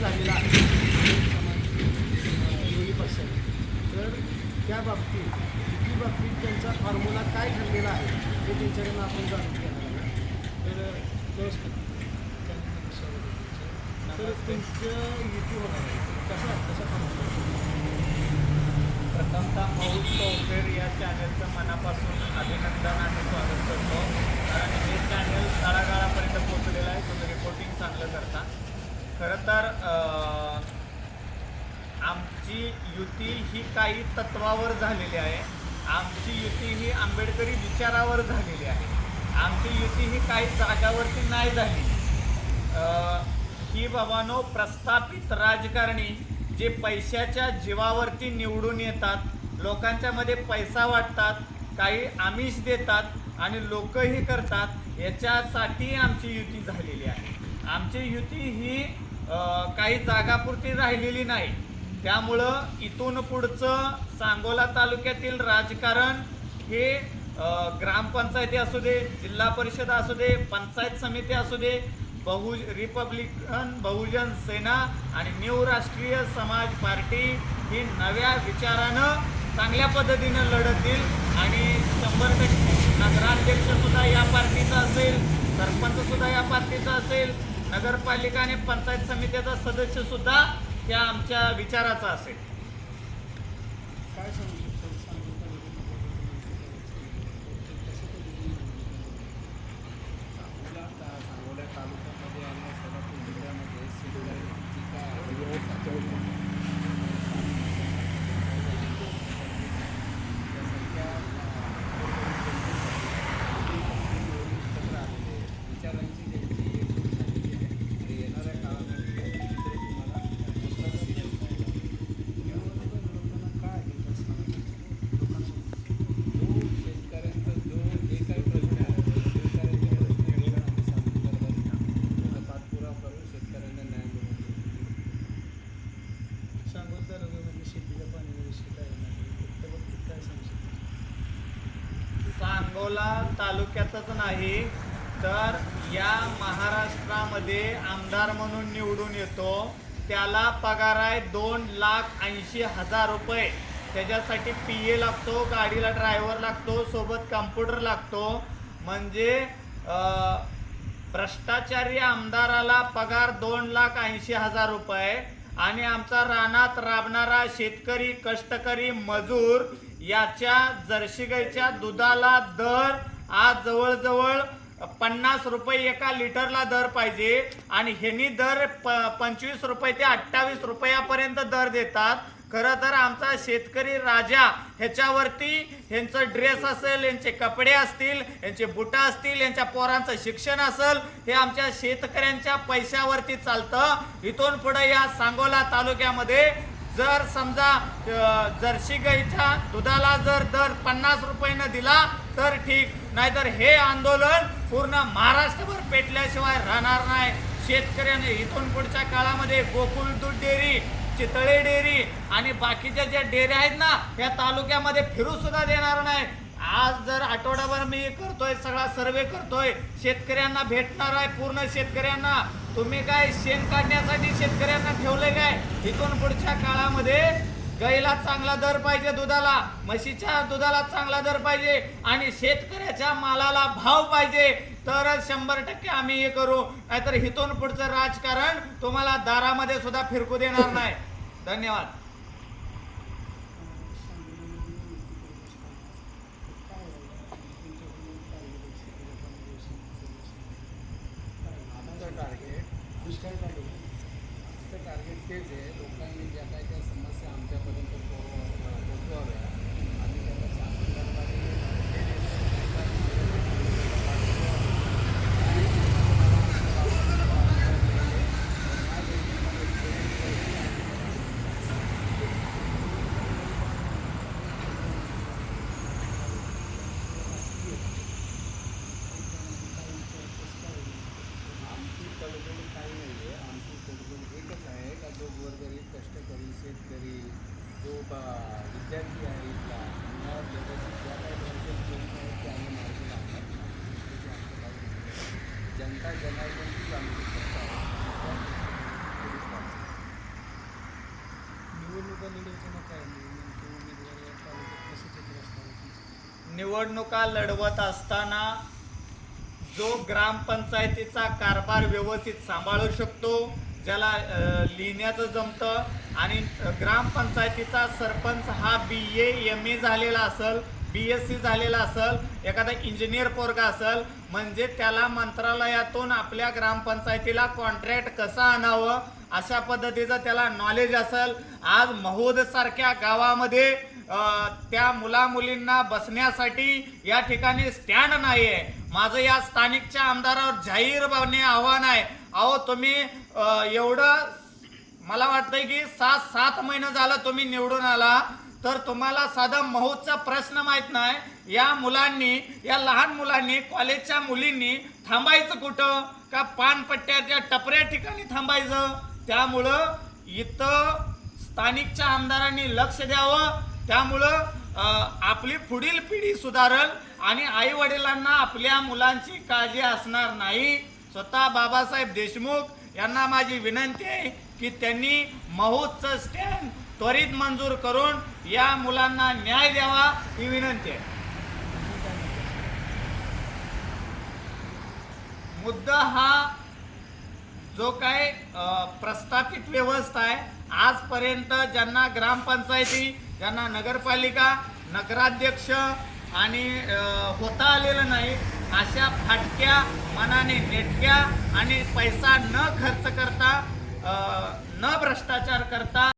झालेला आहे. दोन्ही पक्षाने. तर त्या बाबतीत किती बाबतीत त्यांचा फॉर्म्युला काय ठरलेला आहे हे त्यांच्याकडनं आपण जाणून घेणार तर नमस्कार. तर तुमचं युती होणार आहे. कसा कसा फॉर्म्युला प्रथमतः मौत चौफेर या चॅनलचं मना अभिनंदन आणि स्वागत करतो कारण हे चॅनल तळागाळापर्यंत पोहोचलेलं आहे तुम्ही रिपोर्टिंग चांगलं करता खरं तर अं, आमची युती ही काही तत्वावर झालेली आहे. आमची युती ही आंबेडकरी विचारावर झालेली आहे. आमची युती ही काही जागावरती नाही झाली. ही बाबानो प्रस्थापित राजकारणी जे पैशाच्या जीवावरती निवडून येतात लोकांच्यामध्ये पैसा वाटतात काही आमिष देतात आणि लोकही करतात याच्यासाठी आमची युती झालेली आहे. आमची युती ही काही जागापुरती राहिलेली नाही. त्यामुळं इथून पुढचं सांगोला तालुक्यातील राजकारण हे ग्रामपंचायती असू दे जिल्हा परिषद असू दे पंचायत समिती असू दे बहु रिपब्लिकन बहुजन सेना आणि न्यू राष्ट्रीय समाज पार्टी ही नव्या विचारानं चांगल्या पद्धतीनं लढतील आणि शंभर टक्के नगराध्यक्षसुद्धा या पार्टीचा असेल सरपंचसुद्धा या पार्टीचा असेल नगरपालिका आणि पंचायत समितीचा सदस्यसुद्धा या त्या आमच्या विचाराचा असेल. काय सांगू सांगोला ता- सांगोला तालुक्यामध्ये आणि सोलापूर जिल्ह्यामध्ये शेतकऱ्यांची जी काय आहे, त्या संख्या, एकत्र आलेली आहे. विचारांची त्यांची एकजूट झालेली आहे आणि येणाऱ्या काळामध्ये हे चित्र तुम्हाला दिसेल. काय आहे ते सांगा. जो शेतकऱ्यांचा जो जे काही प्रश्न आहे तो शेतकऱ्यांचे प्रश्न घेऊन आम्ही संदर्भात त्याचा पाठपुरावा करून शेतकऱ्यांना न्याय मिळवून देऊ. सांगोल तालुक्यामध्ये शेतीच्या पाण्याविषयी काय नाही? काय सांगू शकतो सांगोला तालुक्यातच नाही तर या महाराष्ट्रामध्ये आमदार म्हणून निवडून येतो. त्याला पगार आहे दोन लाख ऐंशी हजार रुपये. त्याच्यासाठी पी ए लागतो गाडीला ड्रायव्हर लागतो सोबत कम्प्युटर लागतो. म्हणजे भ्रष्टाचारी आमदाराला पगार दोन लाख ऐंशी हजार रुपये. आणि आमचा रानात राबणारा शेतकरी कष्टकरी मजूर याच्या जर्सी गाईच्या दुधाला दर आज जवळजवळ पन्नास रुपये एका लिटरला दर पाहिजे. आणि ह्यांनी दर प पंचवीस रुपये ते अठ्ठावीस रुपयापर्यंत दर देतात. खरं तर आमचा शेतकरी राजा ह्याच्यावरती ह्यांचं ड्रेस असेल यांचे कपडे असतील यांचे बुटं असतील यांच्या पोरांचं शिक्षण असेल हे आमच्या शेतकऱ्यांच्या पैशावरती चालतं. इथून पुढे या सांगोला तालुक्यामध्ये जर समजा जर्सी गाईच्या दुधाला जर दर पन्नास रुपयानं दिला तर ठीक. नाहीतर हे आंदोलन पूर्ण महाराष्ट्रभर पेटल्याशिवाय राहणार नाही. शेतकऱ्याने इथून पुढच्या काळामध्ये गोकुळ दूध डेअरी चितळे डेअरी आणि बाकीच्या ज्या डेअरी आहेत ना या तालुक्यामध्ये फिरू सुद्धा देणार नाही. आज जर आठवडाभर मी करतोय सगळा सर्वे करतोय शेतकऱ्यांना भेटणार आहे पूर्ण शेतकऱ्यांना. तुम्ही काय शेण काढण्यासाठी शेतकऱ्यांना ठेवले काय? इथून पुढच्या काळामध्ये गाईला चांगला दर पाहिजे दुधाला म्हशीच्या दुधाला चांगला दर पाहिजे आणि शेतकऱ्याच्या मालाला भाव पाहिजे. तरच शंभर टक्के आम्ही हे करू. नाहीतर हिथून पुढचं राजकारण तुम्हाला दारामध्ये सुद्धा फिरकू देणार नाही. धन्यवाद. टार्गेट टार्गेट तेच आहे. लोकांनी ज्या काही त्या समस्या आमच्यापर्यंत पोहोचवाव्या पोचवाव्या आणि त्याला शासन दरबारी आमची तडजोड काही नाही आहे आमची तडजोड एकच आहे का जो गोरगरीब कष्टकरी शेतकरी जो बा विद्यार्थी आहे इथला त्यांना व्यवस्थित ज्या काही प्रॉब्लेम प्रश्न आहेत ते आम्ही मार्गी लावणार नाही. जनता जनार्दनचीच आमची सत्ता आहे निवडणुकीचं काय नेमके उमेदवार या तालुक्यात कसं चित्र असणार आहे तुमचं? निवडणुका लढवत असताना जो ग्रामपंचायतीचा कारभार व्यवस्थित सांभाळू शकतो ज्याला लिहिण्याचं जमतं आणि ग्रामपंचायतीचा सरपंच हा बी ए एम ए झालेला असेल बी एस सी झालेला असेल एखादा इंजिनियर पोरगा असेल म्हणजे त्याला मंत्रालयातून आपल्या ग्रामपंचायतीला कॉन्ट्रॅक्ट कसा आणावं अशा पद्धतीचं त्याला नॉलेज असेल. आज महोदसारख्या गावामध्ये त्या मुला मुलींना बसण्यासाठी या ठिकाणी स्टँड नाही आहे माझं या स्थानिकच्या आमदारावर जाहीरपणे आव्हान आहे. अहो तुम्ही एवढं मला वाटतंय की सात सात महिने झालं तुम्ही निवडून आला तर तुम्हाला साधा महूचा प्रश्न माहीत नाही. या मुलांनी या लहान मुलांनी कॉलेजच्या मुलींनी थांबायचं कुठं? का पानपट्ट्याच्या टपऱ्या ठिकाणी थांबायचं? त्यामुळं इथं स्थानिकच्या आमदारांनी लक्ष द्यावं. त्यामुळं आपली पुढील पिढी सुधारल आणि आई वडिलांना आपल्या मुलांची काळजी असणार नाही. स्वतः बाबासाहेब देशमुख यांना माझी विनंती आहे की त्यांनी महूतचं स्टँड त्वरित मंजूर करून या मुलांना न्याय द्यावा ही विनंती आहे. मुद्दा हा जो काय प्रस्थापित व्यवस्था आहे आजपर्यंत ज्यांना ग्रामपंचायती ज्यांना नगरपालिका नगराध्यक्ष आणि होता आलेलं नाही अशा फाटक्या मनाने नेटक्या आणि पैसा न खर्च करता न भ्रष्टाचार करता